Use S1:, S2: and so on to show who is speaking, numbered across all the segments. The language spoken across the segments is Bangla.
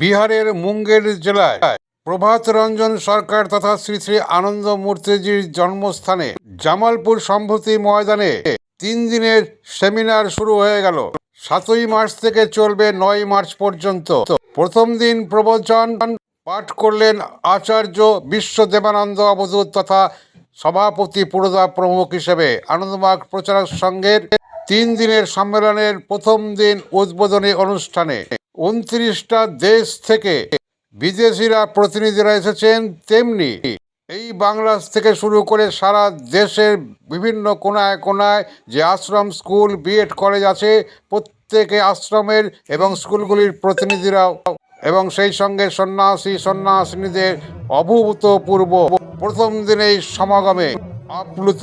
S1: বিহারের মুঙ্গের জেলায় প্রভাত রঞ্জন সরকার তথা শ্রী শ্রী আনন্দ মূর্তিজির জন্মস্থানে জামালপুর সম্ভূতি ময়দানে তিন দিনের সেমিনার শুরু হয়ে গেল। সাতই মার্চ থেকে চলবে নয় মার্চ পর্যন্ত। প্রথম দিন প্রবচন পাঠ করলেন আচার্য বিশ্বদেবানন্দ অবধূত তথা সভাপতি পুরোদা প্রমুখ হিসেবে। আনন্দমার্গ প্রচারক সংঘের তিন দিনের সম্মেলনের প্রথম দিন উদ্বোধনী অনুষ্ঠানে উনত্রিশটা দেশ থেকে বিদেশিরা প্রতিনিধিরা এসেছেন তেমনি এই বাংলাদেশ থেকে শুরু করে সারা দেশের বিভিন্ন কোনায় কোনায় যে আশ্রম, স্কুল বিএড কলেজ আছে, প্রত্যেকে আশ্রমের এবং স্কুলগুলির প্রতিনিধিরাও এবং সেই সঙ্গে সন্ন্যাসী, সন্ন্যাসিনীদের অভূতপূর্ব প্রথম দিনেই সমাগমে আপ্লুত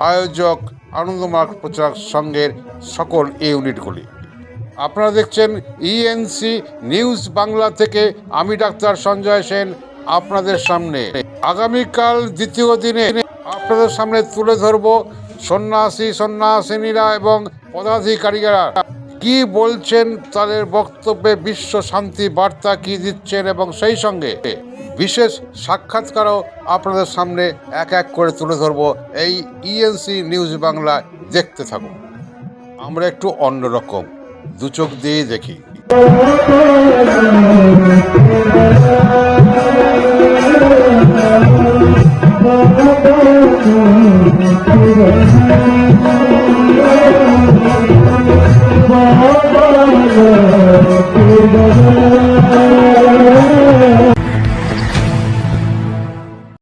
S1: আয়োজক আনন্দমার্গ প্রচার সংঘের সকল ইউনিটগুলি। আপনারা দেখছেন ইএনসি নিউজ বাংলা থেকে আমি ডাক্তার সঞ্জয় সেন আপনাদের সামনে। আগামীকাল দ্বিতীয় দিনে আপনাদের সামনে তুলে ধরব সন্ন্যাসী, সন্ন্যাসিনীরা এবং পদাধিকারীরা কি বলছেন, তাদের বক্তব্যে বিশ্ব শান্তি বার্তা কি দিচ্ছেন এবং সেই সঙ্গে বিশেষ সাক্ষাৎকারও আপনাদের সামনে এক এক করে তুলে ধরব। এই ইএনসি নিউজ বাংলা দেখতে থাকুন। আমরা একটু অন্যরকম। দু চোখ দিয়ে দেখি
S2: Thank you.